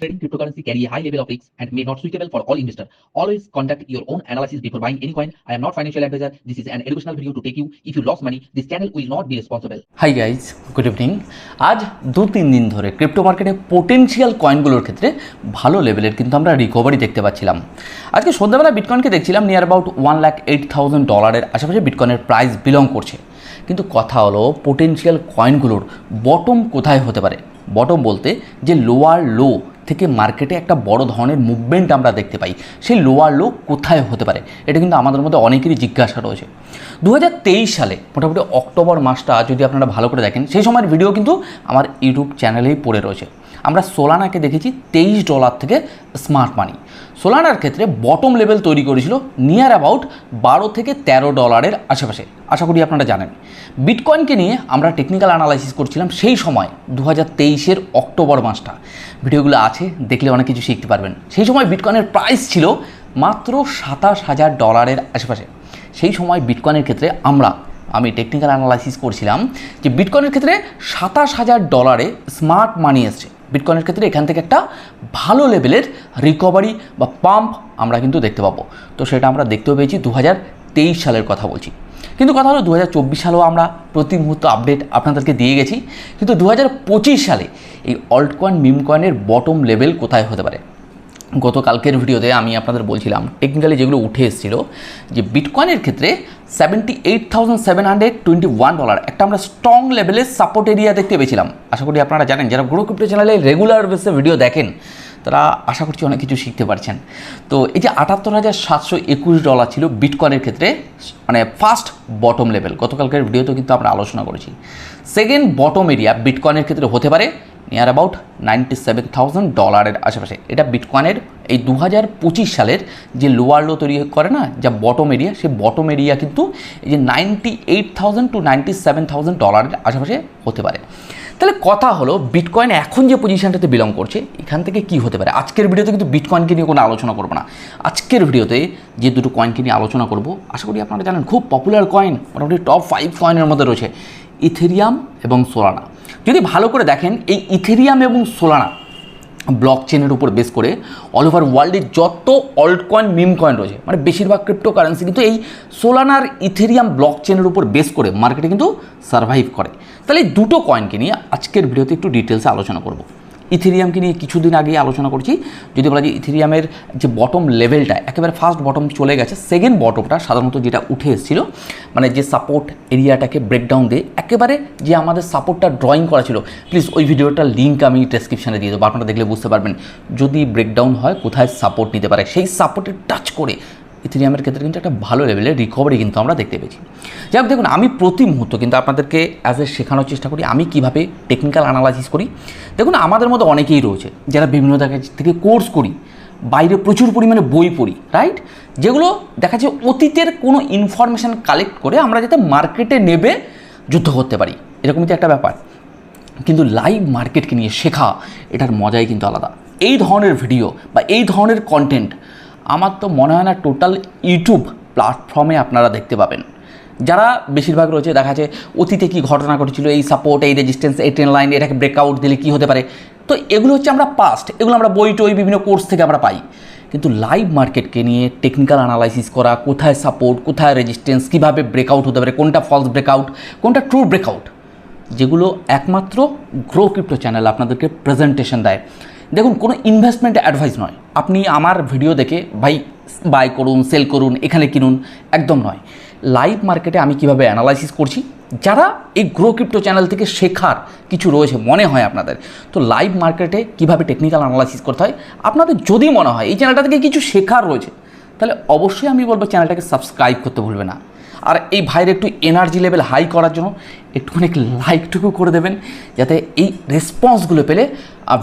Trading cryptocurrency carry a high level of risk and may not suitable for all investors. Always conduct your own analysis before buying any coin. I am not financial advisor. This is an educational video to take you. If you lost money, this channel will not be responsible. Hi guys good evening আজ দু তিন দিন ধরে crypto মার্কেটে potential কয়েনগুলোর ক্ষেত্রে ভালো লেভেলের কিন্তু আমরা রিকভারি দেখতে পাচ্ছিলাম আজকে সন্ধ্যাবেলা বিটকয়েনকে দেখছিলাম near about one lakh eight thousand ডলারের আশেপাশে বিটকয়েনের প্রাইস বিলং করছে কিন্তু কথা হলো পোটেনশিয়াল কয়েনগুলোর বটম কোথায় হতে পারে বটম বলতে যে লোয়ার লো থেকে মার্কেটে একটা বড় ধরনের মুভমেন্ট আমরা দেখতে পাই। সেই লোয়ার লো কোথায় হতে পারে? এটা কিন্তু আমাদের মধ্যে অনেকেরই জিজ্ঞাসা রয়েছে। দু হাজার তেইশ সালে, মোটামুটি অক্টোবর মাসটা যদি আপনারা ভালো করে দেখেন, সেই সময়ের ভিডিও কিন্তু আমার ইউটিউব চ্যানেলেই পড়ে রয়েছে। আমরা সোলানাকে দেখেছি তেইশ ডলার থেকে স্মার্ট মানি সোলানার ক্ষেত্রে বটম লেভেল তৈরি করেছিল নিয়ার অ্যাবাউট বারো থেকে তেরো ডলারের আশেপাশে। আশা করি আপনারা জানেন। বিটকয়েনকে নিয়ে আমরা টেকনিক্যাল অ্যানালাইসিস করছিলাম সেই সময় দু হাজার অক্টোবর মাসটা। ভিডিওগুলো আছে, দেখলে অনেক কিছু শিখতে পারবেন। সেই সময় বিটকয়েনের প্রাইস ছিল মাত্র সাতাশ হাজার ডলারের আশেপাশে। সেই সময় বিটকয়েনের ক্ষেত্রে আমরা, আমি টেকনিক্যাল অ্যানালাইসিস করছিলাম যে বিটকয়েনের ক্ষেত্রে সাতাশ হাজার ডলারে স্মার্ট মানি এসছে। বিটকয়েনের ক্ষেত্রে এখান থেকে একটা ভালো লেভেলের রিকভারি বা পাম্প আমরা কিন্তু দেখতে পাবো। তো সেটা আমরা দেখতে পেয়েছি দু সালের কথা বলছি। কিন্তু কথা হলো দু হাজার চব্বিশ সালেও আমরা প্রতি মুহূর্ত আপডেট আপনাদেরকে দিয়ে গেছি। কিন্তু দু হাজার পঁচিশ সালে এই অল্ট কয়েন মিম কয়েনের বটম লেভেল কোথায় হতে পারে? গতকালকের ভিডিওতে আমি আপনাদের বলছিলাম টেকনিক্যালি যেগুলো উঠে এসেছিল, যে বিটকয়েনের ক্ষেত্রে seventy eight thousand seven hundred twenty one dollar একটা আমরা স্ট্রং লেভেলের সাপোর্ট এরিয়া দেখতে পেয়েছিলাম। আশা করি আপনারা জানেন, যারা গ্রো ক্রিপ্টো চ্যানেলে রেগুলার বেসে ভিডিও দেখেন, তারা আশা করছি অনেক কিছু শিখতে পারছেন। তো এই যে আটাত্তর হাজার সাতশো একুশ ডলার ছিল বিটকয়েনের ক্ষেত্রে মানে ফার্স্ট বটম লেভেল গতকালকের ভিডিওতে কিন্তু আমরা আলোচনা করেছি। সেকেন্ড বটম এরিয়া বিটকয়েনের ক্ষেত্রে হতে পারে near about ninety seven thousand ডলারের আশেপাশে। এটা বিটকয়েনের এই দু হাজার পঁচিশ সালের যে লোয়ার লো তৈরি করে না, যা বটম এরিয়া সেই বটম এরিয়া কিন্তু এই যে ninety eight thousand to ninety seven thousand ডলারের আশেপাশে হতে পারে। তাহলে কথা হলো বিটকয়েন এখন যে পজিশানটাতে বিলং করছে, এখান থেকে কি হতে পারে? আজকের ভিডিওতে কিন্তু বিটকয়েনকে নিয়ে কোনো আলোচনা করব না। আজকের ভিডিওতে যে দুটো কয়েনকে নিয়ে আলোচনা করব, আশা করি আপনারা জানেন, খুব পপুলার কয়েন মোটামুটি টপ ফাইভ কয়েনের মধ্যে রয়েছে ইথেরিয়াম এবং সোলানা যদি ভালো করে দেখেন, এই ইথেরিয়াম এবং সোলানা ব্লক চেনের উপর বেস করে অল ওভার ওয়ার্ল্ডের যত অল্ড কয়েন মিম কয়েন রয়েছে মানে বেশিরভাগ ক্রিপ্টো কারেন্সি কিন্তু এই সোলানার ইথেরিয়াম ব্লক চেনের উপর বেস করে মার্কেটে কিন্তু সার্ভাইভ করে। তাহলে এই দুটো কয়েনকে নিয়ে আজকের ভিডিওতে একটু ডিটেলসে আলোচনা করব। ইথেরিয়ামকে নিয়ে কিছুদিন আগে আলোচনা করছি। যদি বলা যায় ইথেরিয়ামের যে বটম লেভেলটা একেবারে ফার্স্ট বটম চলে গেছে সেকেন্ড বটমটা সাধারণত যেটা উঠে এসেছিল মানে যে সাপোর্ট এরিয়াটাকে ব্রেকডাউন দিয়ে, একেবারে যে আমাদের সাপোর্টটা ড্রয়িং করা ছিল প্লিজ ওই ভিডিওটার লিঙ্ক আমি ডেসক্রিপশানে দিয়ে দেবো, আপনারা দেখলে বুঝতে পারবেন। যদি ব্রেকডাউন হয়, কোথায় সাপোর্ট নিতে পারে, সেই সাপোর্টে টাচ করে ইথেরিয়ামের ক্ষেত্রে কিন্তু একটা ভালো লেভেলের রিকভারি কিন্তু আমরা দেখতে পেয়েছি। যাই হোক, দেখুন, আমি প্রতি মুহূর্ত কিন্তু আপনাদেরকে অ্যাজ এ শেখানোর চেষ্টা করি, আমি কীভাবে টেকনিক্যাল অ্যানালাইসিস করি। দেখুন, আমাদের মধ্যে অনেকেই রয়েছে যারা বিভিন্ন জায়গা থেকে কোর্স করি, বাইরে প্রচুর পরিমাণে বই পড়ি রাইট যেগুলো দেখা যায় অতীতের কোনো ইনফরমেশান কালেক্ট করে আমরা যাতে মার্কেটে নেবে, যুদ্ধ করতে পারি। এরকমই তো একটা ব্যাপার। কিন্তু লাইভ মার্কেটকে নিয়ে শেখা, এটার মজাই কিন্তু আলাদা। এই ধরনের ভিডিও বা এই ধরনের কন্টেন্ট আমার তো মনে হয় না টোটাল ইউটিউব প্ল্যাটফর্মে আপনারা দেখতে পাবেন। যারা বেশিরভাগ রয়েছে, দেখা যাচ্ছে অতীতে কী ঘটনা ঘটেছিল, এই সাপোর্ট এই রেজিস্ট্যান্স এই ট্রেন লাইন এটাকে ব্রেকআউট দিলে কী হতে পারে? তো এগুলো হচ্ছে আমরা পাস্ট এগুলো আমরা বই টই, বিভিন্ন কোর্স থেকে আমরা পাই। কিন্তু লাইভ মার্কেটকে নিয়ে টেকনিক্যাল অ্যানালাইসিস করা, কোথায় সাপোর্ট কোথায় রেজিস্ট্যান্স কীভাবে ব্রেকআউট হতে পারে, কোনটা ফলস ব্রেকআউট কোনটা ট্রু ব্রেকআউট যেগুলো একমাত্র গ্রো ক্রিপ্টো চ্যানেল আপনাদেরকে প্রেজেন্টেশন দেয়। দেখুন, কোনো ইনভেস্টমেন্ট অ্যাডভাইস নয়। আপনি আমার ভিডিও দেখে, ভাই বাই করুন সেল করুন, এখানে কিনুন, একদম নয়। লাইভ মার্কেটে আমি কীভাবে অ্যানালাইসিস করছি? যারা এই গ্রো ক্রিপ্টো চ্যানেল থেকে শেখার কিছু রয়েছে, মনে হয় আপনাদের, তো লাইভ মার্কেটে কীভাবে টেকনিক্যাল অ্যানালাইসিস করতে হয়? আপনাদের যদি মনে হয়, এই চ্যানেলটা থেকে কিছু শেখার রয়েছে, তাহলে অবশ্যই আমি বলব চ্যানেলটাকে সাবস্ক্রাইব করতে ভুলবে না। আর এই ভাইয়ের একটু এনার্জি লেভেল হাই করার জন্য একটুখানি লাইকটুকু করে দেবেন, যাতে এই রেসপন্সগুলো পেলে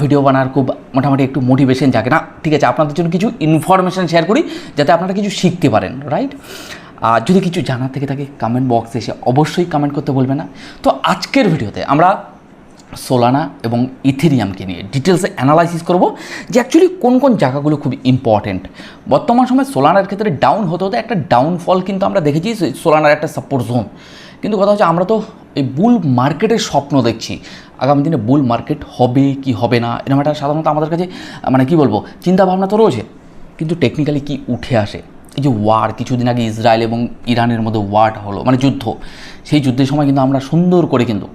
ভিডিও বানার খুব মোটামুটি একটু মোটিভেশন জাগে। না, ঠিক আছে, আপনাদের জন্য কিছু ইনফরমেশান শেয়ার করি, যাতে আপনারা কিছু শিখতে পারেন রাইট আর যদি কিছু জানার থেকে থাকে কমেন্ট বক্সে এসে অবশ্যই কমেন্ট করতে বলবে না। তো আজকের ভিডিওতে আমরা সোলানা এবং ইথেরিয়ামকে নিয়ে ডিটেলসে অ্যানালাইসিস করব যে অ্যাকচুয়ালি কোন কোন জায়গাগুলো খুব ইম্পর্ট্যান্ট বর্তমান সময় সোলানার ক্ষেত্রে ডাউন হতে হতে একটা ডাউনফল কিন্তু আমরা দেখেছি সোলানার একটা সাপোর্ট জোন কিন্তু কথা হচ্ছে আমরা তো এই বুল মার্কেটের স্বপ্ন দেখছি। আগামী দিনে বুল মার্কেট হবে কি হবে না, এরকম একটা সাধারণত আমাদের কাছে মানে কি বলব চিন্তা ভাবনা তো রয়েছে। কিন্তু টেকনিক্যালি কি উঠে আসে? এই যে ওয়ার কিছুদিন আগে ইসরায়েল এবং ইরানের মধ্যে ওয়ার হলো মানে যুদ্ধ। সেই যুদ্ধের সময় কিন্তু আমরা সুন্দর করে কিন্তু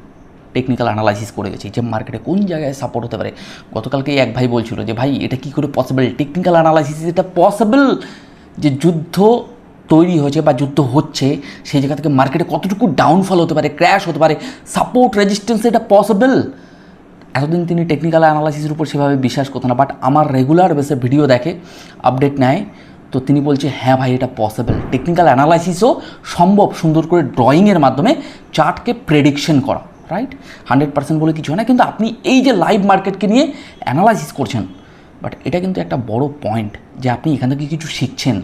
টেকনিক্যাল অ্যানালাইসিস করে গেছি যে মার্কেটে কোন জায়গায় সাপোর্ট হতে পারে। গতকালকে এক ভাই বলছিল যে, ভাই, এটা কি করে পসিবল টেকনিক্যাল অ্যানালাইসিস এটা পসিবল যে যুদ্ধ তৈরি হয়েছে বা যুদ্ধ হচ্ছে, সেই জায়গা থেকে মার্কেটে কতটুকু ডাউনফল হতে পারে ক্র্যাশ হতে পারে সাপোর্ট রেজিস্ট্যান্স এটা পসিবল এতদিন তিনি টেকনিক্যাল অ্যানালাইসিসের উপর সেভাবে বিশ্বাস করতেন না বাট আমার রেগুলার বেসে ভিডিও দেখে আপডেট নেয়। তো তিনি বলছে হ্যাঁ ভাই, এটা পসিবল টেকনিক্যাল অ্যানালাইসিসও সম্ভব সুন্দর করে ড্রয়িংয়ের মাধ্যমে চার্টকে প্রেডিকশন করা। রাইট হান্ড্রেড পার্সেন্ট বলে কিছু হয় না, কিন্তু আপনি এই যে লাইভ মার্কেটকে নিয়ে অ্যানালাইসিস করছেন বাট এটা কিন্তু একটা বড় পয়েন্ট যে আপনি এখান থেকে কিছু শিখছেন।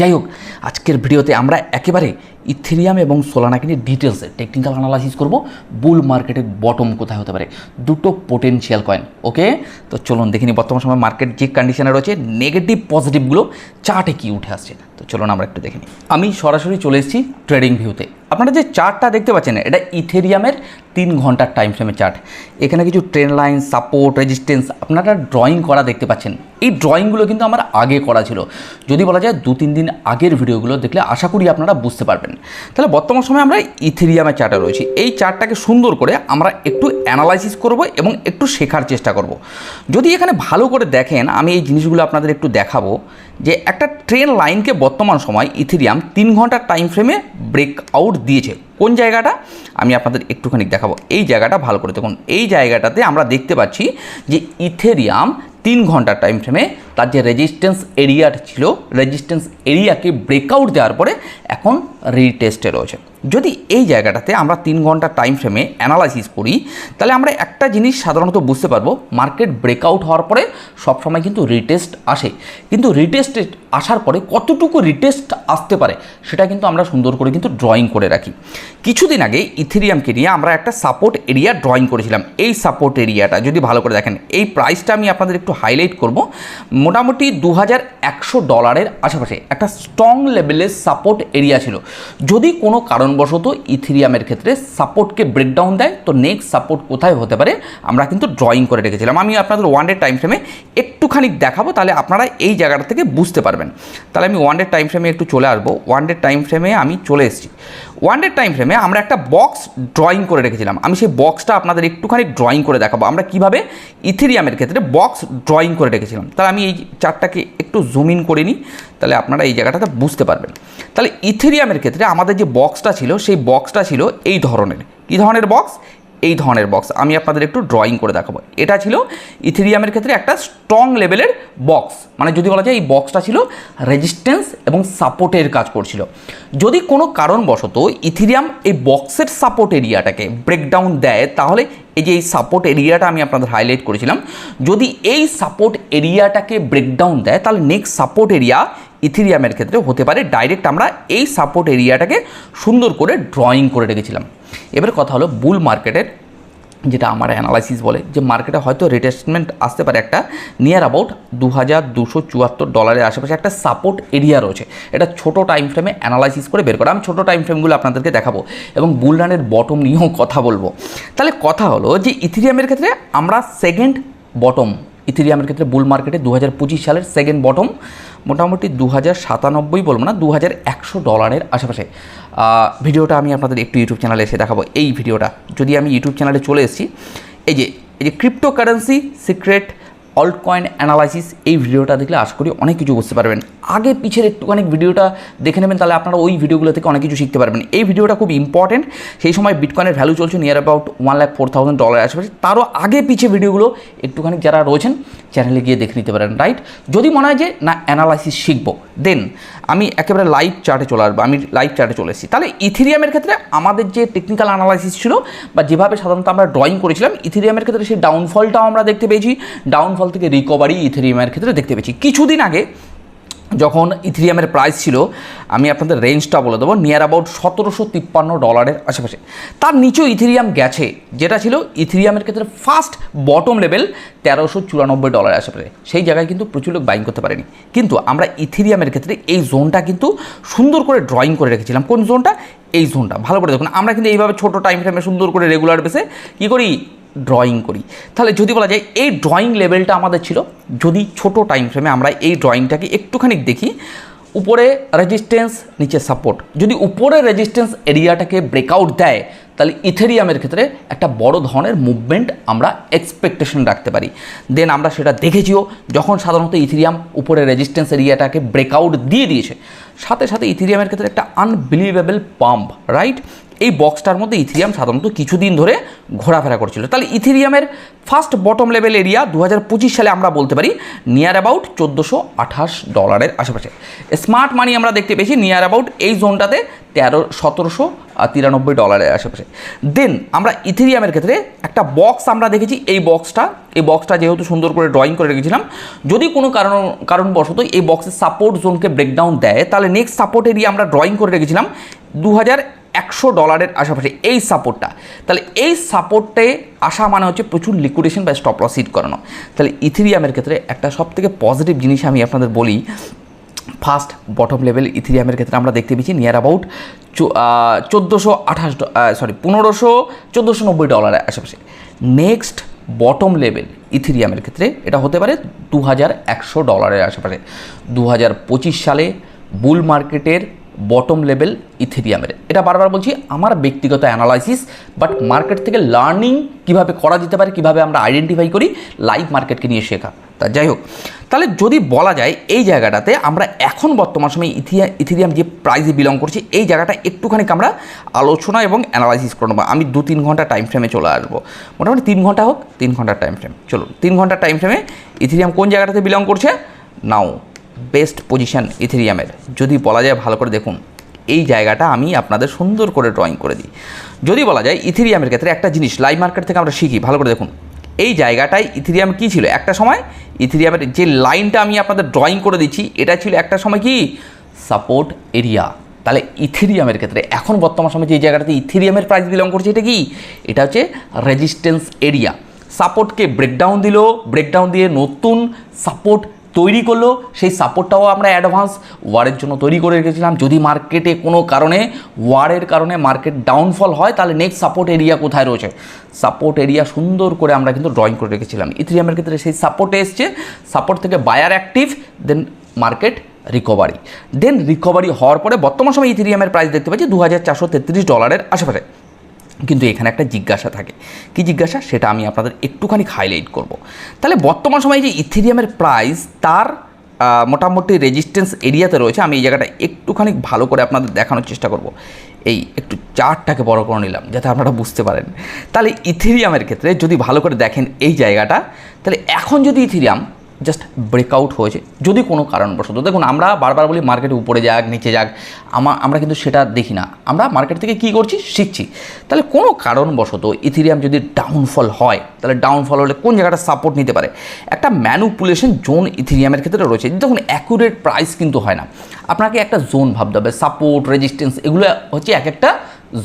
যাই হোক, আজকের ভিডিওতে আমরা একেবারে ইথেরিয়াম এবং সোলানাকে নিয়ে ডিটেলসে টেকনিক্যাল অ্যানালাইসিস করব বুল মার্কেটের বটম কোথায় হতে পারে, দুটো পোটেনশিয়াল কয়েন ওকে তো চলুন দেখিনি বর্তমান সময় মার্কেট যে কন্ডিশনে রয়েছে নেগেটিভ পজিটিভগুলো চার্টে কি উঠে আসছে। তো চলুন আমরা একটু দেখে নিই। আমি সরাসরি চলে এসেছি ট্রেডিং ভিউতে আপনারা যে চার্টটা দেখতে পাচ্ছেন, এটা ইথেরিয়ামের তিন ঘণ্টার টাইম ফ্রেমের চার্ট। এখানে কিছু ট্রেন লাইন সাপোর্ট রেজিস্ট্যান্স আপনারা ড্রয়িং করা দেখতে পাচ্ছেন। এই ড্রয়িংগুলো কিন্তু আমার আগে করা ছিল। যদি বলা যায় দু তিন দিন আগের ভিডিওগুলো দেখলে আশা করি আপনারা বুঝতে পারবেন। তাহলে বর্তমান সময়ে আমরা ইথেরিয়ামের চার্টে রয়েছি। এই চার্টটাকে সুন্দর করে আমরা একটু অ্যানালাইসিস করব এবং একটু শেখার চেষ্টা করব। যদি এখানে ভালো করে দেখেন, আমি এই জিনিসগুলো আপনাদের একটু দেখাবো। যে একটা ট্রেন লাইনকে বর্তমান সময় ইথিরিয়াম তিন ঘণ্টার টাইম ফ্রেমে ব্রেক আউট দিয়েছে। কোন জায়গাটা? আমি আপনাদের একটুখানি দেখাবো। এই জায়গাটা ভালো করে দেখুন। এই জায়গাটাতে আমরা দেখতে পাচ্ছি যে ইথেরিয়াম তিন ঘণ্টার টাইম ফ্রেমে তার যে রেজিস্ট্যান্স এরিয়াটা ছিল রেজিস্ট্যান্স এরিয়াকে ব্রেকআউট দেওয়ার পরে এখন রিটেস্টে রয়েছে। যদি এই জায়গাটাতে আমরা তিন ঘণ্টার টাইম ফ্রেমে অ্যানালাইসিস করি, তাহলে আমরা একটা জিনিস সাধারণত বুঝতে পারব মার্কেট ব্রেকআউট হওয়ার পরে সবসময় কিন্তু রিটেস্ট আসে। কিন্তু রিটেস্ট আসার পরে কতটুকু রিটেস্ট আসতে পারে, সেটা কিন্তু আমরা সুন্দর করে কিন্তু ড্রয়িং করে রাখি। কিছুদিন আগে ইথেরিয়ামকে নিয়ে আমরা একটা সাপোর্ট এরিয়া ড্রয়িং করেছিলাম। এই সাপোর্ট এরিয়াটা যদি ভালো করে দেখেন, এই প্রাইসটা আমি আপনাদের একটু হাইলাইট করব। মোটামুটি দু হাজার একশো ডলারের আশেপাশে একটা স্ট্রং লেভেলের সাপোর্ট এরিয়া ছিল। যদি কোনো কারণবশত ইথেরিয়ামের ক্ষেত্রে সাপোর্টকে ব্রেকডাউন দেয়, তো নেক্সট সাপোর্ট কোথায় হতে পারে, আমরা কিন্তু ড্রয়িং করে রেখেছিলাম। আমি আপনাদের ওয়ান ডে টাইম ফ্রেমে একটুখানি দেখাবো, তাহলে আপনারা এই জায়গাটা থেকে বুঝতে পারবেন। তাহলে আমি ওয়ান ডে টাইম ফ্রেমে একটু চলে আসব। ওয়ান ডে টাইম ফ্রেমে আমি চলে এসেছি। ওয়ান টাইম ফ্রেমে আমরা একটা বক্স ড্রয়িং করে রেখেছিলাম। আমি সেই বক্সটা আপনাদের একটুখানি ড্রয়িং করে দেখাবো। আমরা কীভাবে ইথেরিয়ামের ক্ষেত্রে বক্স ড্রয়িং করে রেখেছিলাম। তাহলে আমি এই চারটাকে একটু জুম ইন করে নিই, তাহলে আপনারা এই জায়গাটাতে বুঝতে পারবেন। তাহলে ইথেরিয়ামের ক্ষেত্রে আমাদের যে বক্সটা ছিল, সেই বক্সটা ছিল এই ধরনের। কী ধরনের বক্স এই ধরনের বক্স আমি আপনাদের একটু ড্রয়িং করে দেখাবো। এটা ছিল ইথেরিয়ামের ক্ষেত্রে একটা স্ট্রং লেভেলের বক্স মানে যদি বলা যায় এই বক্সটা ছিল রেজিস্ট্যান্স এবং সাপোর্টের কাজ করছিল। যদি কোনো কারণবশত ইথেরিয়াম এই বক্সের সাপোর্ট এরিয়াটাকে ব্রেকডাউন দেয়, তাহলে এই যে এই সাপোর্ট এরিয়াটা আমি আপনাদের হাইলাইট করেছিলাম, যদি এই সাপোর্ট এরিয়াটাকে ব্রেকডাউন দেয়, তাহলে নেক্সট সাপোর্ট এরিয়া ইথেরিয়ামের ক্ষেত্রে হতে পারে। ডাইরেক্ট আমরা এই সাপোর্ট এরিয়াটাকে সুন্দর করে ড্রয়িং করে রেখেছিলাম। এবার কথা হলো বুল মার্কেটের যেটা আমার অ্যানালাইসিস বলে, যে মার্কেটে হয়তো রিটেস্টমেন্ট আসতে পারে একটা নিয়ার অ্যাবাউট দু হাজার দুশো চুয়াত্তর ডলারের আশেপাশে একটা সাপোর্ট এরিয়া রয়েছে। এটা ছোট টাইম ফ্রেমে অ্যানালাইসিস করে বের করা। আমি ছোটো টাইম ফ্রেমগুলো আপনাদেরকে দেখাবো এবং বুল রানের বটম নিয়েও কথা বলব। তাহলে কথা হলো যে ইথিরিয়ামের ক্ষেত্রে আমরা সেকেন্ড বটম ইথেরিয়ামের ক্ষেত্রে বুল মার্কেটে দু হাজার পঁচিশ সালের সেকেন্ড বটম মোটামুটি দু হাজার সাতানব্বই বলব না দু হাজার একশো ডলারের আশেপাশে। ভিডিওটা আমি আপনাদের একটু ইউটিউব চ্যানেলে এসে দেখাবো এই ভিডিওটা। যদি আমি ইউটিউব চ্যানেলে চলে এসেছি, এই যে এই যে cryptocurrency secret alt coin analysis এই ভিডিওটা দেখলে আশা করি অনেক কিছু বুঝতে পারবেন। আগে পিছের একটুখানি ভিডিওটা দেখে নেবেন, তাহলে আপনারা ওই ভিডিওগুলো থেকে অনেক কিছু শিখতে পারবেন। এই ভিডিওটা খুব ইম্পর্টেন্ট সেই সময় বিটকয়েনের ভ্যালু চলছে near about one lakh four thousand dollar আশেপাশে। তারও আগে পিছে ভিডিওগুলো একটুখানি যারা রয়েছেন চ্যানেলে গিয়ে দেখে নিতে পারেন রাইট যদি মনে হয় যে, না অ্যানালাইসিস শিখব। দেন আমি একেবারে লাইভ চার্টে চলে আসব, আমি লাইভ চার্টে চলে এসেছি। তাহলে ইথিরিয়ামের ক্ষেত্রে আমাদের যে টেকনিক্যাল অ্যানালাইসিস ছিল বা যেভাবে সাধারণত আমরা ড্রয়িং করেছিলাম ইথিরিয়ামের ক্ষেত্রে সেই ডাউনফলটাও আমরা দেখতে পেয়েছি। ডাউনফল থেকে রিকভারি ইথিরিয়ামের ক্ষেত্রে দেখতে পেয়েছি। কিছুদিন আগে যখন ইথিরিয়ামের প্রাইস ছিল, আমি আপনাদের রেঞ্জটা বলে দেবো নিয়ার অ্যাবাউট সতেরোশো তিপ্পান্ন ডলারের আশেপাশে। তার নিচেও ইথিরিয়াম গেছে, যেটা ছিল ইথিরিয়ামের ক্ষেত্রে ফার্স্ট বটম লেভেল তেরোশো চুরানব্বই ডলারের আশেপাশে। সেই জায়গায় কিন্তু প্রচুর লোক বাইং করতে পারেনি। কিন্তু আমরা ইথিরিয়ামের ক্ষেত্রে এই জোনটা কিন্তু সুন্দর করে ড্রয়িং করে রেখেছিলাম। কোন জোনটা এই জোনটা ভালো করে দেখুন, আমরা কিন্তু এইভাবে ছোটো টাইম ফ্রেমে সুন্দর করে রেগুলার বেসে কী করি? ড্রয়িং করি। তাহলে যদি বলা যায় এই ড্রয়িং লেভেলটা আমাদের ছিল, যদি ছোট টাইম ফ্রেমে আমরা এই ড্রয়িংটাকে একটুখানি দেখি, উপরে রেজিস্ট্যান্স নিচে সাপোর্ট যদি উপরে রেজিস্ট্যান্স এরিয়াটাকে ব্রেকআউট দেয়, তাহলে ইথেরিয়ামের ক্ষেত্রে একটা বড় ধরনের মুভমেন্ট আমরা এক্সপেকটেশন রাখতে পারি। দেন আমরা সেটা দেখেছিও, যখন সাধারণত ইথেরিয়াম উপরে রেজিস্ট্যান্স এরিয়াটাকে ব্রেকআউট দিয়ে দিয়েছে, সাথে সাথে ইথেরিয়ামের ক্ষেত্রে একটা আনবিলিভেবল পাম্প রাইট এই বক্সটার মধ্যে ইথিরিয়াম সাধারণত কিছুদিন ধরে ঘোরাফেরা করছিল। তাহলে ইথিরিয়ামের ফার্স্ট বটম লেভেল এরিয়া দু হাজার পঁচিশ সালে আমরা বলতে পারি নিয়ার অ্যাবাউট চোদ্দোশো আঠাশ ডলারের আশেপাশে। স্মার্ট মানি আমরা দেখতে পেয়েছি নিয়ার অ্যাবাউট এই জোনটাতে তেরো, সতেরোশো তিরানব্বই ডলারের আশেপাশে। দেন আমরা ইথিরিয়ামের ক্ষেত্রে একটা বক্স আমরা দেখেছি, এই বক্সটা এই বক্সটা যেহেতু সুন্দর করে ড্রয়িং করে রেখেছিলাম, যদি কোনো কারণ, কারণবশত এই বক্সের সাপোর্ট জোনকে ব্রেকডাউন দেয়, তাহলে নেক্সট সাপোর্ট এরিয়া আমরা ড্রয়িং করে রেখেছিলাম দু হাজার একশো ডলারের আশেপাশে এই সাপোর্টটা তাহলে এই সাপোর্টে আসা মানে হচ্ছে প্রচুর লিকুইডেশন বা স্টপ লস হিট করানো। তাহলে ইথিরিয়ামের ক্ষেত্রে একটা সব থেকে পজিটিভ জিনিস আমি আপনাদের বলি ফার্স্ট বটম লেভেল ইথিরিয়ামের ক্ষেত্রে আমরা দেখতে পেয়েছি নিয়ার অ্যাবাউট চোদ্দোশো আঠাশ সরি পনেরোশো চোদ্দোশো নব্বই ডলারের আশেপাশে। নেক্সট বটম লেভেল ইথিরিয়ামের ক্ষেত্রে এটা হতে পারে দু হাজার একশো ডলারের আশেপাশে। দু হাজার পঁচিশ সালে বুল মার্কেটের বটম লেভেল ইথেরিয়ামের এটা বারবার বলছি, আমার ব্যক্তিগত অ্যানালাইসিস বাট মার্কেট থেকে লার্নিং কীভাবে করা যেতে পারে, কীভাবে আমরা আইডেন্টিফাই করি লাইভ মার্কেটকে নিয়ে শেখা। তা যাই হোক, তাহলে যদি বলা যায় এই জায়গাটাতে আমরা এখন বর্তমান সময়ে ইথিয়া ইথিরিয়াম যে প্রাইজে বিলং করছি, এই জায়গাটা একটুখানি আমরা আলোচনা এবং অ্যানালাইসিস করে নেব। আমি দু তিন ঘণ্টা টাইম ফ্রেমে চলে আসব। মোটামুটি তিন ঘণ্টা হোক, তিন ঘণ্টার টাইম ফ্রেম চলুন, তিন ঘণ্টার টাইম ফ্রেমে ইথিরিয়াম কোন জায়গাটাতে বিলং করছে? নাও বেস্ট পজিশন ইথেরিয়ামের যদি বলা যায় ভালো করে দেখুন, এই জায়গাটা আমি আপনাদের সুন্দর করে ড্রয়িং করে দিই। যদি বলা যায় ইথেরিয়ামের ক্ষেত্রে একটা জিনিস লাইভ মার্কেট থেকে আমরা শিখি, ভালো করে দেখুন। এই জায়গাটায় ইথেরিয়াম কী ছিল? একটা সময় ইথেরিয়ামের যে লাইনটা আমি আপনাদের ড্রয়িং করে দিচ্ছি, এটা ছিল একটা সময় কি? সাপোর্ট এরিয়া তাহলে ইথেরিয়ামের ক্ষেত্রে এখন বর্তমান সময় যে জায়গাটাতে ইথেরিয়ামের প্রাইস বিলং করছে, এটা কি? এটা হচ্ছে রেজিস্ট্যান্স এরিয়া সাপোর্টকে ব্রেকডাউন দিল ব্রেকডাউন দিয়ে নতুন সাপোর্ট তৈরি করল, সেই সাপোর্টটাও আমরা অ্যাডভান্স ওয়ারের জন্য তৈরি করে রেখেছিলাম। যদি মার্কেটে কোনো কারণে ওয়ারের কারণে মার্কেট ডাউনফল হয়, তাহলে নেক্সট সাপোর্ট এরিয়া কোথায় রয়েছে? সাপোর্ট এরিয়া সুন্দর করে আমরা কিন্তু ড্রয়িং করে রেখেছিলাম। ইথিরিয়ামের ক্ষেত্রে সেই সাপোর্টে এসছে। সাপোর্ট থেকে buyer active then market recovery then recovery হওয়ার পরে বর্তমান সময় ইথিরিয়ামের প্রাইস দেখতে পাচ্ছি দু হাজার চারশো তেত্রিশ ডলারের আশেপাশে। কিন্তু এখানে একটা জিজ্ঞাসা থাকে। কি জিজ্ঞাসা? সেটা আমি আপনাদের একটুখানি হাইলাইট করব। তাহলে বর্তমান সময়ে যে ইথেরিয়ামের প্রাইস তার মোটামুটি রেজিস্ট্যান্স এরিয়াতে রয়েছে, আমি এই জায়গাটা একটুখানি ভালো করে আপনাদের দেখানোর চেষ্টা করব। এই একটু চার্টটাকে বড় করে নিলাম, যাতে আপনারা বুঝতে পারেন। তাহলে ইথেরিয়ামের ক্ষেত্রে যদি ভালো করে দেখেন এই জায়গাটা, তাহলে এখন যদি ইথেরিয়াম জাস্ট ব্রেকআউট হয়েছে। যদি কোনো কারণবশত, দেখুন আমরা বারবার বলি মার্কেট উপরে যাক, নিচে যাক, আমা আমরা কিন্তু সেটা দেখি না। আমরা মার্কেট থেকে কী করছি? শিখছি। তাহলে কোনো কারণবশত ইথিরিয়াম যদি ডাউনফল হয়, তাহলে ডাউনফল হলে কোন জায়গাটা সাপোর্ট নিতে পারে? একটা ম্যানুপুলেশন জোন ইথিরিয়ামের ক্ষেত্রে রয়েছে। দেখুন অ্যাকুরেট প্রাইস কিন্তু হয় না। আপনাকে একটা জোন ভাবতে হবে সাপোর্ট রেজিস্ট্যান্স এগুলো হচ্ছে এক একটা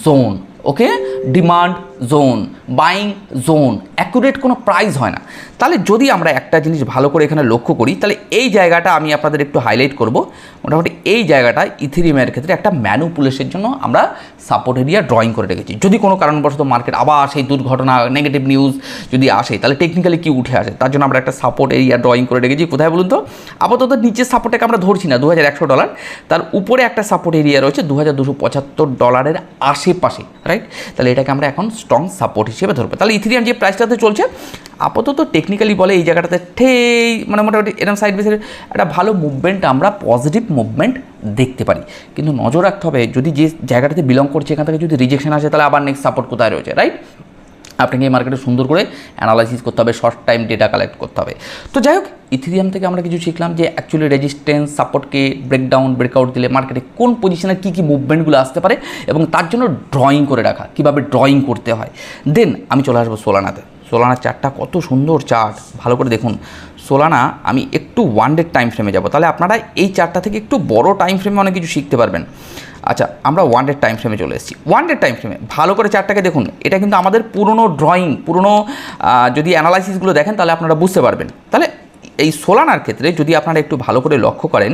zone okay demand zone, buying zone, accurate কোনো প্রাইস হয় না। তাহলে যদি আমরা একটা জিনিস ভালো করে এখানে লক্ষ্য করি, তাহলে এই জায়গাটা আমি আপনাদের একটু হাইলাইট করব। মোটামুটি এই জায়গাটা ইথিরিয়ামের ক্ষেত্রে একটা ম্যানুপুলেশনের জন্য আমরা সাপোর্ট এরিয়া ড্রয়িং করে রেখেছি। যদি কোনো কারণবশত মার্কেট আবার সেই দুর্ঘটনা নেগেটিভ নিউজ যদি আসে, তাহলে টেকনিক্যালি কি উঠে আসে? তার জন্য আমরা একটা সাপোর্ট এরিয়া ড্রয়িং করে রেখেছি। কোথায় বলুন তো? আপাতত নিচের সাপোর্টটাকে আমরা ধরছি না দু হাজার একশো ডলার তার উপরে একটা সাপোর্ট এরিয়া রয়েছে দু ডলারের আশেপাশে রাইট তাহলে এটাকে আমরা এখন স্ট্রং সাপোর্ট হিসেবে ধরবো। তাহলে ইথিরিয়াম যে প্রাইসটাতে চলছে, আপাতত টেকনিক্যালি বলে এই জায়গাটাতে ঠেই মানে মোটামুটি এরকম সাইড বেসের একটা ভালো মুভমেন্ট আমরা পজিটিভ মুভমেন্ট দেখতে পারি। কিন্তু নজর রাখতে হবে, যদি যে জায়গাটাতে বিলং করছে, এখান থেকে যদি রিজেকশন আসে, তাহলে আবার নেক্সট সাপোর্ট কোথায় রয়েছে রাইট আপনাকে এই মার্কেটে সুন্দর করে অ্যানালাইসিস করতে হবে শর্ট টাইম ডেটা কালেক্ট করতে হবে। তো যাই হোক ইথিরিয়াম থেকে আমরা কিছু শিখলাম যে অ্যাকচুয়ালি রেজিস্ট্যান্স সাপোর্টকে ব্রেকডাউন ব্রেকআউট দিলে মার্কেটে কোন পজিশনে কী কী মুভমেন্টগুলো আসতে পারে এবং তার জন্য ড্রয়িং করে রাখা, কীভাবে ড্রয়িং করতে হয়। দেন আমি চলে আসব সোলানাতে সোলানার চার্টটা কত সুন্দর চার্ট ভালো করে দেখুন। সোলানা আমি একটু ওয়ান ডে টাইম ফ্রেমে যাব। তাহলে আপনারা এই চারটা থেকে একটু বড় টাইম ফ্রেমে অনেক কিছু শিখতে পারবেন। আচ্ছা আমরা ওয়ান ডে টাইম ফ্রেমে চলে এসেছি। ওয়ান ডে টাইম ফ্রেমে ভালো করে চারটাকে দেখুন। এটা কিন্তু আমাদের পুরনো ড্রয়িং পুরনো যদি অ্যানালাইসিসগুলো দেখেন তাহলে আপনারা বুঝতে পারবেন। তাহলে এই সোলানার ক্ষেত্রে যদি আপনারা একটু ভালো করে লক্ষ্য করেন,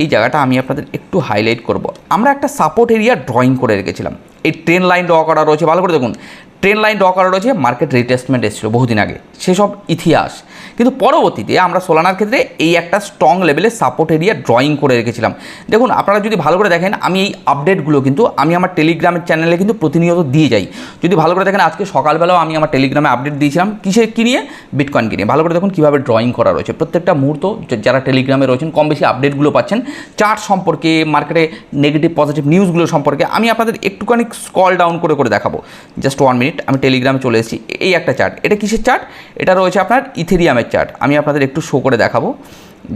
এই জায়গাটা আমি আপনাদের একটু হাইলাইট করব। আমরা একটা সাপোর্ট এরিয়া ড্রয়িং করে রেখেছিলাম। এই ট্রেন লাইন ড্র করা রয়েছে, ভালো করে দেখুন। ট্রেন লাইন ড্র করা রয়েছে মার্কেট রিটেস্টমেন্ট এসেছিল বহুদিন আগে। সেসব ইতিহাস। কিন্তু পরবর্তীতে আমরা সোলানার ক্ষেত্রে এই একটা স্ট্রং লেভেলে সাপোর্ট এরিয়া ড্রয়িং করে রেখেছিলাম। দেখুন, আপনারা যদি ভালো করে দেখেন, আমি এই আপডেটগুলো কিন্তু আমি আমার টেলিগ্রামের চ্যানেলে কিন্তু প্রতিনিয়ত দিয়ে যাই। যদি ভালো করে দেখেন, আজকে সকালবেলাও আমি আমার টেলিগ্রামে আপডেট দিয়েছিলাম। কিসে, কী নিয়ে? বিটকয়েন কিনে ভালো করে দেখুন, কীভাবে ড্রয়িং করা রয়েছে। প্রত্যেকটা মুহূর্ত যারা টেলিগ্রামে রয়েছেন, কম বেশি আপডেটগুলো পাচ্ছেন। চার্ট সম্পর্কে মার্কেটে নেগেটিভ পজিটিভ নিউজগুলো সম্পর্কে আমি আপনাদের একটুখানি স্কল ডাউন করে করে দেখাবো। জাস্ট ওয়ান মিনিট আমি টেলিগ্রামে চলে এসেছি। এই একটা চার্ট এটা কিসের চার্ট এটা রয়েছে আপনার ইথেরিয়ামের চার্ট আমি আপনাদের একটু শো করে দেখাবো।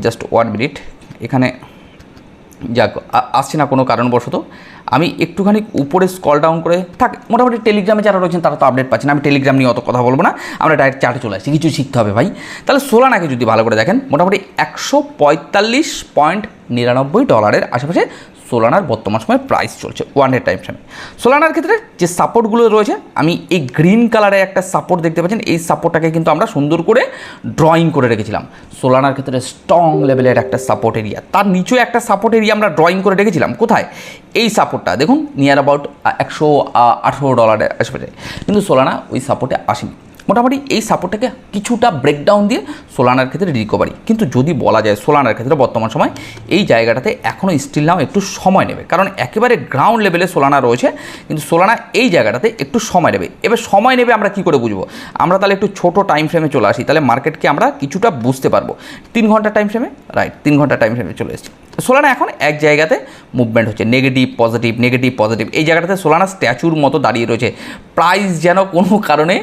জাস্ট ওয়ান মিনিট এখানে যাক আসছে না কোনো কারণবশত। আমি একটুখানি উপরে স্কল ডাউন করে থাক, মোটামুটি টেলিগ্রামে যারা রয়েছেন তারা তো আপডেট পাচ্ছেন। আমি টেলিগ্রাম নিয়ে অত কথা বলব না। আমরা ডাইরেক্ট চার্টে চলে আসছি। কিছু শিখতে হবে ভাই। তাহলে সোলানাকে যদি ভালো করে দেখেন, মোটামুটি একশো পঁয়তাল্লিশ পয়েন্ট নিরানব্বই ডলারের আশেপাশে সোলানার বর্তমান সময়ে প্রাইস চলছে ওয়ান ডে টাইম ফ্রেমে সোলানার ক্ষেত্রে যে সাপোর্টগুলো রয়েছে, আমি এই গ্রিন কালারে একটা সাপোর্ট দেখতে পাচ্ছেন। এই সাপোর্টটাকে কিন্তু আমরা সুন্দর করে ড্রয়িং করে রেখেছিলাম। সোলানার ক্ষেত্রে স্ট্রং লেভেলের একটা সাপোর্ট এরিয়া তার নিচেও একটা সাপোর্ট এরিয়া আমরা ড্রয়িং করে রেখেছিলাম। কোথায়? এই সাপোর্টটা দেখুন নিয়ার অ্যাবাউট একশো আঠেরো ডলারের আশেপাশে। কিন্তু সোলানা ওই সাপোর্টে আসেনি। মোটামুটি এই সাপোর্টটাকে কিছুটা ব্রেকডাউন দিয়ে সোলানার ক্ষেত্রে রিকভারি কিন্তু যদি বলা যায় সোলানার ক্ষেত্রে বর্তমান সময়, এই জায়গাটাতে এখনও স্টিল নাও একটু সময় নেবে। কারণ একেবারে গ্রাউন্ড লেভেলে সোলানা রয়েছে, কিন্তু সোলানা এই জায়গাটাতে একটু সময় নেবে। এবার সময় নেবে আমরা কি করে বুঝব? আমরা তাহলে একটু ছোট টাইম ফ্রেমে চলে আসি, তাহলে মার্কেটকে আমরা কিছুটা বুঝতে পারব। তিন ঘণ্টা টাইম ফ্রেমে রাইট তিন ঘণ্টা টাইম ফ্রেমে চলে এসেছি। সোলানা এখন এক জায়গাতে মুভমেন্ট হচ্ছে নেগেটিভ পজিটিভ নেগেটিভ পজিটিভ এই জায়গাটাতে সোলানা স্ট্যাচুর মতো দাঁড়িয়ে রয়েছে। প্রাইস যেন কোনো কারণে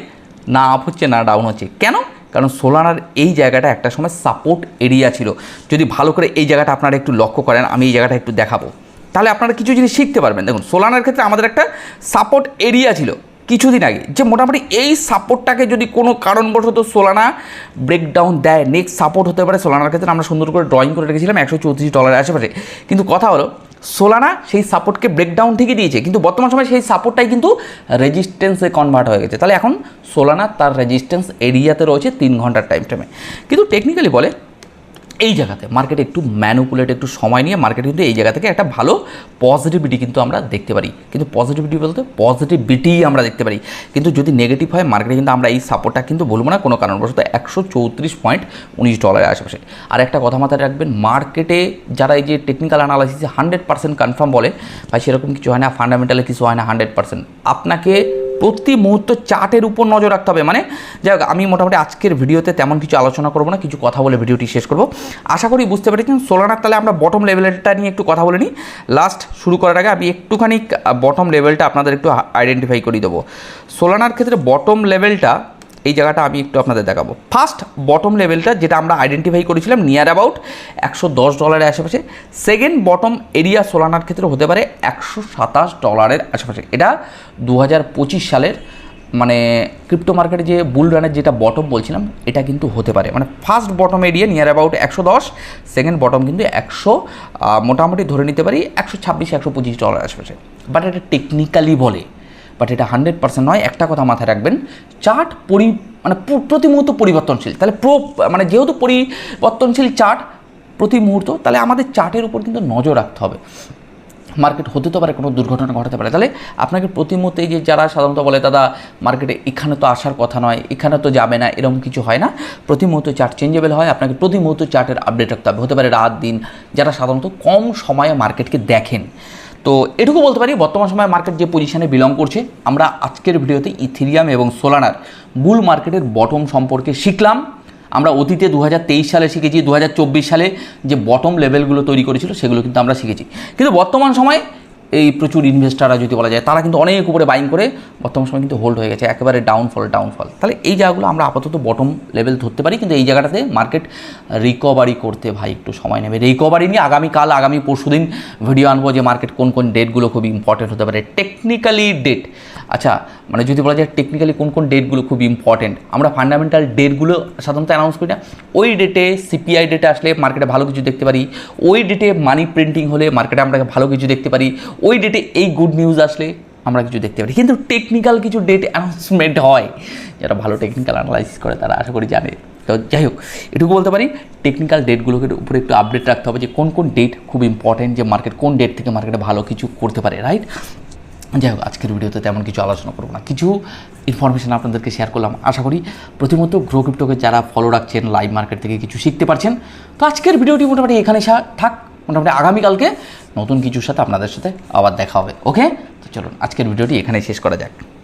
না আপ হচ্ছে না ডাউন হচ্ছে। কেন? কারণ সোলানার এই জায়গাটা একটা সময় সাপোর্ট এরিয়া ছিল। যদি ভালো করে এই জায়গাটা আপনারা একটু লক্ষ্য করেন, আমি এই জায়গাটা একটু দেখাবো। তাহলে আপনারা কিছু জিনিস শিখতে পারবেন। দেখুন সোলানার ক্ষেত্রে আমাদের একটা সাপোর্ট এরিয়া ছিল কিছুদিন আগে। যে মোটামুটি এই সাপোর্টটাকে যদি কোনো কারণবশত সোলানা ব্রেকডাউন দেয় নেক্সট সাপোর্ট হতে পারে সোলানার ক্ষেত্রে। আমরা সুন্দর করে ড্রয়িং করে রেখেছিলাম, একশো চৌত্রিশ ডলারের আশেপাশে। কিন্তু কথা হলো সোলানা সেই সাপোর্টকে ব্রেকডাউন থেকে দিয়েছে। কিন্তু বর্তমান সময় সেই সাপোর্টটাই কিন্তু রেজিস্ট্যান্সে কনভার্ট হয়ে গেছে। তাহলে এখন সোলানা তার রেজিস্ট্যান্স এরিয়াতে রয়েছে তিন ঘণ্টার টাইম টাইমে কিন্তু টেকনিক্যালি বলে এই জায়গাতে। মার্কেটে একটু ম্যানুপুলেট একটু সময় নিয়ে মার্কেট কিন্তু এই জায়গা থেকে একটা ভালো পজিটিভিটি কিন্তু আমরা দেখতে পারি। কিন্তু পজিটিভিটি বলতে পজিটিভিটি আমরা দেখতে পারি। কিন্তু যদি নেগেটিভ হয় মার্কেটে কিন্তু আমরা এই সাপোর্টটা কিন্তু বলব না। কোনো কারণবশত একশো চৌত্রিশ পয়েন্ট উনিশ ডলারের আশেপাশে। আর একটা কথা মাথায় রাখবেন মার্কেটে যারা এই যে টেকনিক্যাল অ্যানালাইসিসে হান্ড্রেড পার্সেন্ট কনফার্ম বলে, ভাই সেরকম কিছু হয় না ফান্ডামেন্টালে কিছু হয় না হান্ড্রেড পার্সেন্ট আপনাকে প্রতি মুহূর্ত চার্টের উপর নজর রাখতে হবে। মানে যাই হোক, আমি মোটামুটি আজকের ভিডিওতে তেমন কিছু আলোচনা করব না, কিছু কথা বলে ভিডিওটি শেষ করব। আশা করি বুঝতে পেরেছেন। সোলানার তাহলে আমরা বটম লেভেলটা নিয়ে একটু কথা বলে নিই। লাস্ট শুরু করার আগে আমি একটুখানি বটম লেভেলটা আপনাদের একটু আইডেন্টিফাই করিয়ে দেবো। সোলানার ক্ষেত্রে বটম লেভেলটা এই জায়গাটা আমি একটু আপনাদের দেখাবো। ফার্স্ট বটম লেভেলটা যেটা আমরা আইডেন্টিফাই করেছিলাম নিয়ার অ্যাবাউট একশো দশ ডলারের আশেপাশে। সেকেন্ড বটম এরিয়া সোলানার ক্ষেত্রে হতে পারে একশো সাতাশ ডলারের আশেপাশে। এটা দু হাজার পঁচিশ সালের মানে ক্রিপ্টো মার্কেটে যে বুল রানের যেটা বটম বলছিলাম, এটা কিন্তু হতে পারে। মানে first bottom area near about একশো দশ সেকেন্ড বটম কিন্তু একশো মোটামুটি ধরে নিতে পারি একশো ছাব্বিশ, একশো পঁচিশ ডলার আশেপাশে। বাট এটা টেকনিক্যালি বলে বাট এটা হান্ড্রেড পার্সেন্ট নয়, একটা কথা মাথায় রাখবেন চার্ট পরি মানে প্রতি মুহূর্ত পরিবর্তনশীল। তাহলে প্রো মানে যেহেতু পরিবর্তনশীল চার্ট প্রতি মুহূর্ত, তাহলে আমাদের চার্টের উপর কিন্তু নজর রাখতে হবে। মার্কেট হতে তো পারে, কোনো দুর্ঘটনা ঘটাতে পারে। তাহলে আপনাকে প্রতি মুহূর্তে যে যারা সাধারণত বলে, দাদা মার্কেটে এখানে তো আসার কথা নয়, এখানে তো যাবে না, এরকম কিছু হয় না। প্রতি মুহূর্তে চার্ট চেঞ্জেবল হয়, আপনাকে প্রতি মুহূর্তে চার্টের আপডেট রাখতে হবে। হতে পারে রাত, দিন, যারা সাধারণত কম সময়ে মার্কেটকে দেখেন। তো এটুকু বলতে পারি, বর্তমান সময় মার্কেট যে পজিশনে বিলং করছে, আমরা আজকের ভিডিওতে ইথিরিয়াম এবং সোলানার বুল মার্কেটের বটম সম্পর্কে শিখলাম। আমরা অতীতে দু হাজার তেইশ সালে শিখেছি দু হাজার চব্বিশ সালে যে বটম লেভেলগুলো তৈরি করেছিল, সেগুলো কিন্তু আমরা শিখেছি। কিন্তু বর্তমান সময়ে এই প্রচুর ইনভেস্টাররা যদি বলা যায়, তারা কিন্তু অনেক উপরে বাইং করে বর্তমান সময় কিন্তু হোল্ড হয়ে গেছে, একেবারে ডাউনফল ডাউনফল তাহলে এই জায়গাগুলো আমরা আপাতত বটম লেভেল ধরতে পারি, কিন্তু এই জায়গাটাতে মার্কেট রিকভারি করতে ভাই একটু সময় নেবে। রিকভারি নিয়ে আগামীকাল, আগামী পরশুদিন ভিডিও আনব যে মার্কেট কোন কোন ডেটগুলো খুব ইম্পর্টেন্ট হতে পারে। টেকনিক্যালি ডেট আচ্ছা মানে যদি বলা যায় টেকনিক্যালি কোন কোন ডেটগুলো খুব ইম্পর্টেন্ট আমরা ফান্ডামেন্টাল ডেটগুলো সাধারণত অ্যানাউন্স করি না। ওই ডেটে সিপিআই ডেটে আসলে মার্কেটে ভালো কিছু দেখতে পারি। ওই ডেটে মানি প্রিন্টিং হলে মার্কেটে আমরা ভালো কিছু দেখতে পারি। ওই ডেটে এই গুড নিউজ আসলে আমরা কিছু দেখতে পারি। কিন্তু টেকনিক্যাল কিছু ডেট অ্যানাউন্সমেন্ট হয়, যারা ভালো টেকনিক্যাল অ্যানালাইসিস করে তারা আশা করি জানে। তো যাই হোক, এটুকু বলতে পারি টেকনিক্যাল ডেটগুলোকে উপরে একটু আপডেট রাখতে হবে যে কোন কোন ডেট খুব ইম্পর্টেন্ট যে মার্কেট কোন ডেট থেকে মার্কেটে ভালো কিছু করতে পারে রাইট যাই হোক, আজকের ভিডিওতে তেমন কিছু আলোচনা করব না। কিছু ইনফরমেশান আপনাদেরকে শেয়ার করলাম, আশা করি প্রতিমত গ্রো ক্রিপ্টোকে যারা ফলো রাখছেন লাইভ মার্কেট থেকে কিছু শিখতে পারছেন। তো আজকের ভিডিওটি মোটামুটি এখানে থাক। মোটামুটি আগামীকালকে নতুন কিছুর সাথে আপনাদের সাথে আবার দেখা হবে, ওকে? তো চলুন, আজকের ভিডিওটি এখানেই শেষ করা যাক।